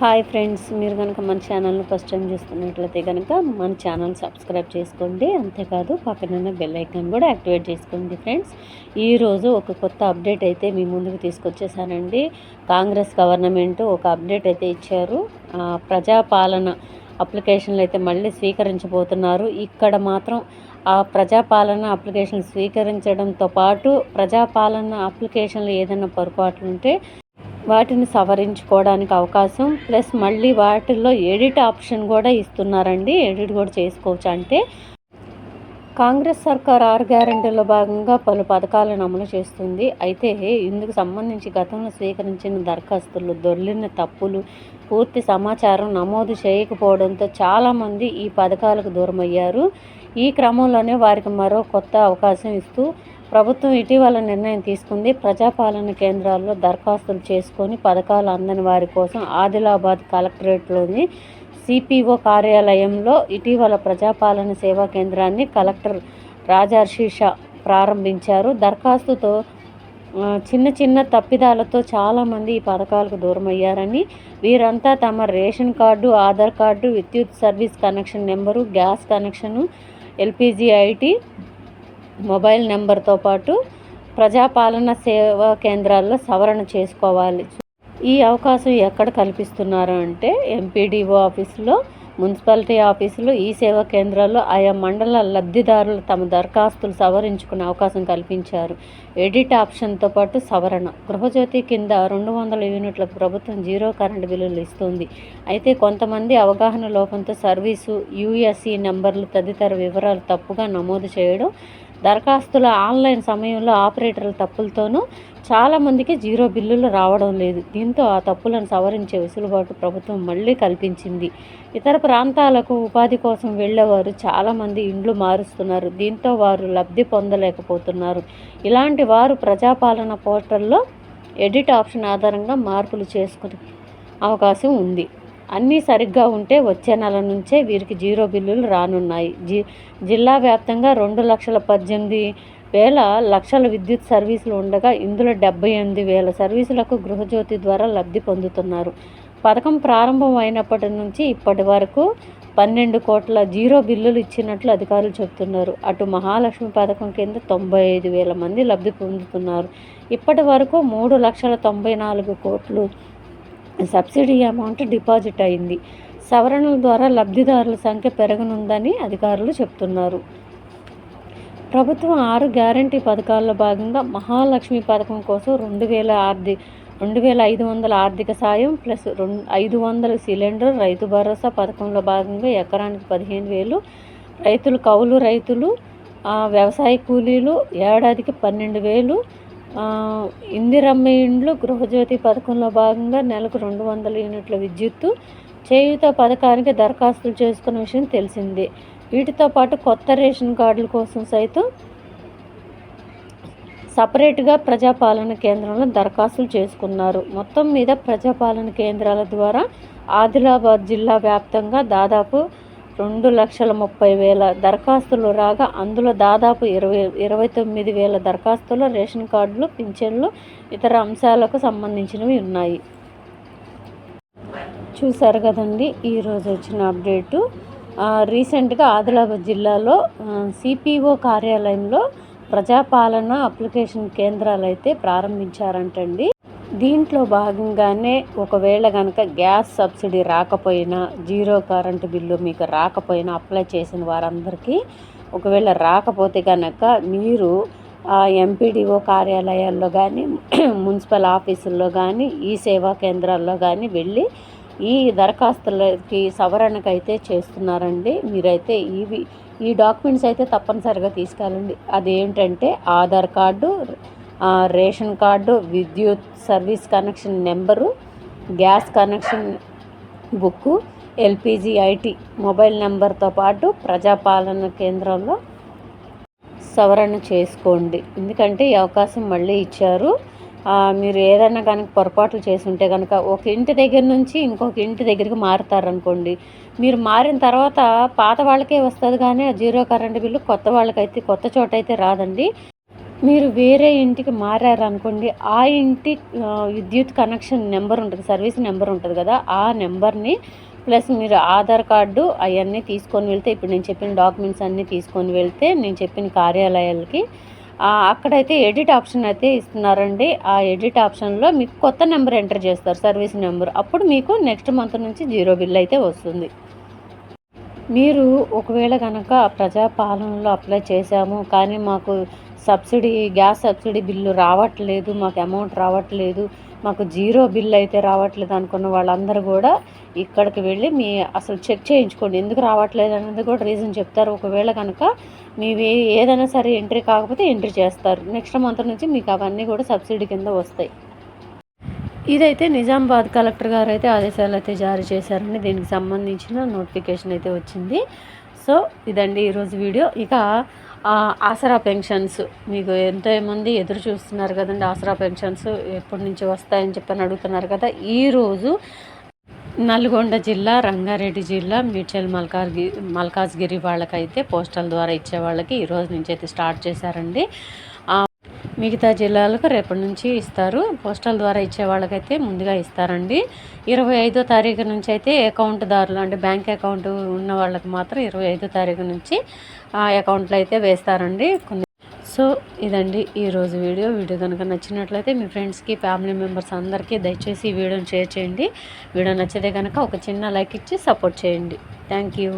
Hi friends మీరు కనుక మన ఛానల్ని ఫస్ట్ టైం చూస్తున్నట్లయితే కనుక మన ఛానల్ సబ్స్క్రైబ్ చేసుకోండి. అంతేకాదు పక్కనున్న బెల్ ఐకాన్ కూడా యాక్టివేట్ చేసుకోండి ఫ్రెండ్స్. ఈరోజు ఒక కొత్త అప్డేట్ అయితే మీ ముందుకు తీసుకొచ్చేసానండి. కాంగ్రెస్ గవర్నమెంట్ ఒక అప్డేట్ అయితే ఇచ్చారు. ఆ, ప్రజాపాలన అప్లికేషన్లు అయితే మళ్ళీ స్వీకరించబోతున్నారు. ఇక్కడ మాత్రం ఆ ప్రజాపాలన అప్లికేషన్ స్వీకరించడంతో పాటు ప్రజాపాలన అప్లికేషన్లు ఏదైనా పొరపాట్లు ఉంటే వాటిని సవరించుకోవడానికి అవకాశం. ప్లస్ మళ్ళీ వాటిల్లో ఎడిట్ ఆప్షన్ కూడా ఇస్తున్నారండి. ఎడిట్ కూడా చేసుకోవచ్చు అంటే. కాంగ్రెస్ సర్కార్ ఆరు గ్యారంటీలో భాగంగా పలు పథకాలను అమలు చేస్తుంది. అయితే ఇందుకు సంబంధించి గతంలో స్వీకరించిన దరఖాస్తులు దొర్లిన తప్పులు పూర్తి సమాచారం నమోదు చేయకపోవడంతో చాలామంది ఈ పథకాలకు దూరమయ్యారు. ఈ క్రమంలోనే వారికి మరో కొత్త అవకాశం ఇస్తూ ప్రభుత్వం ఇటీవల నిర్ణయం తీసుకుంది. ప్రజాపాలన కేంద్రాల్లో దరఖాస్తులు చేసుకొని పథకాలు అందని వారి కోసం ఆదిలాబాద్ కలెక్టరేట్లోని సిపిఓ కార్యాలయంలో ఇటీవల ప్రజాపాలన సేవా కేంద్రాన్ని కలెక్టర్ రాజర్షిష ప్రారంభించారు. దరఖాస్తుతో చిన్న చిన్న తప్పిదాలతో చాలామంది ఈ పథకాలకు దూరమయ్యారని వీరంతా తమ రేషన్ కార్డు ఆధార్ కార్డు విద్యుత్ service connection number gas connection LPG ID mobile నెంబర్తో పాటు ప్రజాపాలన సేవా కేంద్రాల్లో సవరణ చేసుకోవాలి. ఈ అవకాశం ఎక్కడ కల్పిస్తున్నారు అంటే ఎంపీడీఓ ఆఫీసులో మున్సిపాలిటీ ఆఫీసులు ఈ సేవా కేంద్రాల్లో ఆయా మండల లబ్ధిదారులు తమ దరఖాస్తులు సవరించుకునే అవకాశం కల్పించారు. ఎడిట్ ఆప్షన్తో పాటు సవరణ. గృహజ్యోతి కింద రెండు వందల యూనిట్లకు ప్రభుత్వం జీరో కరెంటు బిల్లులు ఇస్తుంది. అయితే కొంతమంది అవగాహన లోపంతో సర్వీసు యూఎస్ఈ నెంబర్లు తదితర వివరాలు తప్పుగా నమోదు చేయడం దరఖాస్తుల ఆన్లైన్ సమయంలో ఆపరేటర్ల తప్పులతోనూ చాలామందికి జీరో బిల్లులు రావడం లేదు. దీంతో ఆ తప్పులను సవరించే వెసులుబాటు ప్రభుత్వం మళ్ళీ కల్పించింది. ఇతర ప్రాంతాలకు ఉపాధి కోసం వెళ్ళేవారు చాలామంది ఇండ్లు మారుస్తున్నారు. దీంతో వారు లబ్ధి పొందలేకపోతున్నారు. ఇలాంటి వారు ప్రజాపాలన పోర్టల్లో ఎడిట్ ఆప్షన్ ఆధారంగా మార్పులు చేసుకునే అవకాశం ఉంది. అన్నీ సరిగ్గా ఉంటే వచ్చే నెల నుంచే వీరికి జీరో బిల్లులు రానున్నాయి. జి జిల్లా వ్యాప్తంగా రెండు లక్షల పద్దెనిమిది వేల లక్షల విద్యుత్ సర్వీసులు ఉండగా ఇందులో డెబ్బై ఎనిమిది వేల సర్వీసులకు గృహజ్యోతి ద్వారా లబ్ధి పొందుతున్నారు. పథకం ప్రారంభం అయినప్పటి నుంచి ఇప్పటి వరకు పన్నెండు కోట్ల జీరో బిల్లులు ఇచ్చినట్లు అధికారులు చెబుతున్నారు. అటు మహాలక్ష్మి పథకం కింద తొంభై ఐదు వేల మంది లబ్ధి పొందుతున్నారు. ఇప్పటి వరకు మూడు లక్షల తొంభై నాలుగు కోట్లు సబ్సిడీ అమౌంట్ డిపాజిట్ అయింది. సవరణల ద్వారా లబ్ధిదారుల సంఖ్య పెరగనుందని అధికారులు చెప్తున్నారు. ప్రభుత్వం ఆరు గ్యారంటీ పథకాల్లో భాగంగా మహాలక్ష్మి పథకం కోసం రెండు వేల ఆర్థిక రెండు వేల ఐదు వందల ఆర్థిక సాయం ప్లస్ రెండు ఐదు వందల సిలిండర్ రైతు భరోసా పథకంలో భాగంగా ఎకరానికి పదిహేను వేలు రైతులు కౌలు రైతులు ఆ, వ్యవసాయ కూలీలు ఏడాదికి పన్నెండు వేలు ఇందిరమ్మ ఇండ్లు గృహజ్యోతి పథకంలో భాగంగా నెలకు రెండు వందల యూనిట్ల విద్యుత్తు చేయూత పథకానికి దరఖాస్తులు చేసుకున్న విషయం తెలిసిందే. వీటితో పాటు కొత్త రేషన్ కార్డుల కోసం సైతం సపరేట్గా ప్రజాపాలన కేంద్రంలో దరఖాస్తులు చేసుకున్నారు. మొత్తం మీద ప్రజాపాలన కేంద్రాల ద్వారా ఆదిలాబాద్ జిల్లా వ్యాప్తంగా దాదాపు రెండు లక్షల ముప్పై వేల దరఖాస్తులు రాగా అందులో దాదాపు ఇరవై ఇరవై తొమ్మిది వేల దరఖాస్తులు రేషన్ కార్డులు పింఛన్లు ఇతర అంశాలకు సంబంధించినవి ఉన్నాయి. చూసారు కదండి ఈరోజు వచ్చిన అప్డేటు. రీసెంట్గా ఆదిలాబాద్ జిల్లాలో సిపిఓ కార్యాలయంలో ప్రజాపాలన అప్లికేషన్ కేంద్రాలు అయితే ప్రారంభించారంటండి. దీంట్లో భాగంగానే ఒకవేళ కనుక గ్యాస్ సబ్సిడీ రాకపోయినా జీరో కరెంటు బిల్లు మీకు రాకపోయినా అప్లై చేసిన వారందరికీ ఒకవేళ రాకపోతే కనుక మీరు ఆ ఎంపీడీఓ కార్యాలయాల్లో కానీ మున్సిపల్ ఆఫీసుల్లో కానీ ఈ సేవా కేంద్రాల్లో కానీ వెళ్ళి ఈ దరఖాస్తులకి సవరణకైతే చేస్తున్నారండి. మీరైతే ఇవి ఈ డాక్యుమెంట్స్ అయితే తప్పనిసరిగా తీసుకెళ్ళండి. అదేంటంటే ఆధార్ కార్డు రేషన్ కార్డు విద్యుత్ service connection number gas connection book LPG ID mobile నెంబర్తో పాటు ప్రజాపాలన కేంద్రంలో సవరణ చేసుకోండి. ఎందుకంటే ఈ అవకాశం మళ్ళీ ఇచ్చారు. మీరు ఏదైనా కనుక పొరపాట్లు చేసుంటే కనుక ఒక ఇంటి దగ్గర నుంచి ఇంకొక ఇంటి దగ్గరికి మారుతారనుకోండి. మీరు మారిన తర్వాత పాత వాళ్ళకే వస్తుంది కానీ ఆ జీరో కరెంట్ బిల్లు కొత్త వాళ్ళకైతే కొత్త చోట అయితే రాదండి. మీరు వేరే ఇంటికి మారారనుకోండి ఆ ఇంటి విద్యుత్ కనెక్షన్ నెంబర్ ఉంటుంది సర్వీస్ నెంబర్ ఉంటుంది కదా ఆ నెంబర్ని ప్లస్ మీరు ఆధార్ కార్డు అవన్నీ తీసుకొని వెళ్తే ఇప్పుడు నేను చెప్పిన డాక్యుమెంట్స్ అన్నీ తీసుకొని వెళ్తే నేను చెప్పిన కార్యాలయాలకి అక్కడైతే ఎడిట్ ఆప్షన్ అయితే ఇస్తున్నారండి. ఆ ఎడిట్ ఆప్షన్లో మీకు కొత్త నెంబర్ ఎంటర్ చేస్తారు సర్వీస్ నెంబర్. అప్పుడు మీకు నెక్స్ట్ మంత్ నుంచి జీరో బిల్ అయితే వస్తుంది. మీరు ఒకవేళ కనుక ప్రజాపాలనలో అప్లై చేశాము కానీ మాకు సబ్సిడీ గ్యాస్ సబ్సిడీ బిల్లు రావట్లేదు మాకు అమౌంట్ రావట్లేదు మాకు జీరో బిల్ అయితే రావట్లేదు అనుకున్న వాళ్ళందరూ కూడా ఇక్కడికి వెళ్ళి మీ అసలు చెక్ చేయించుకోండి. ఎందుకు రావట్లేదు అనేది కూడా రీజన్ చెప్తారు. ఒకవేళ కనుక మీవి ఏదైనా సరే ఎంట్రీ కాకపోతే ఎంట్రీ చేస్తారు. నెక్స్ట్ మంత్ నుంచి మీకు అవన్నీ కూడా సబ్సిడీ కింద వస్తాయి. ఇదైతే నిజామాబాద్ కలెక్టర్ గారు అయితే ఆదేశాలు అయితే జారీ చేశారండి. దీనికి సంబంధించిన నోటిఫికేషన్ అయితే వచ్చింది. సో ఇదండి ఈరోజు వీడియో. ఇక ఆసరా పెన్షన్స్. మీకు ఎంతోమంది ఎదురు చూస్తున్నారు కదండి ఆసరా పెన్షన్స్ ఎప్పటి నుంచి వస్తాయని చెప్పని అడుగుతున్నారు కదా. ఈరోజు నల్గొండ జిల్లా రంగారెడ్డి జిల్లా మీడ్చల్ మల్కాజ్గిరి మల్కాజ్గిరి వాళ్ళకైతే పోస్టల్ ద్వారా ఇచ్చే వాళ్ళకి ఈరోజు నుంచి అయితే స్టార్ట్ చేశారండి. మిగతా జిల్లాలకు రేపటి నుంచి ఇస్తారు. పోస్టల్ ద్వారా ఇచ్చే వాళ్ళకైతే ముందుగా ఇస్తారండి. ఇరవై ఐదో తారీఖు నుంచి అయితే అకౌంట్ దారులు అంటే బ్యాంక్ అకౌంట్ ఉన్న వాళ్ళకి మాత్రం ఇరవై ఐదో తారీఖు నుంచి ఆ అకౌంట్లో అయితే వేస్తారండి. కొన్ని సో ఇదండి ఈరోజు వీడియో. వీడియో కనుక నచ్చినట్లయితే మీ ఫ్రెండ్స్కి ఫ్యామిలీ మెంబర్స్ అందరికీ దయచేసి ఈ వీడియోని షేర్ చేయండి. వీడియో నచ్చితే కనుక ఒక చిన్న లైక్ ఇచ్చి సపోర్ట్ చేయండి. Thank you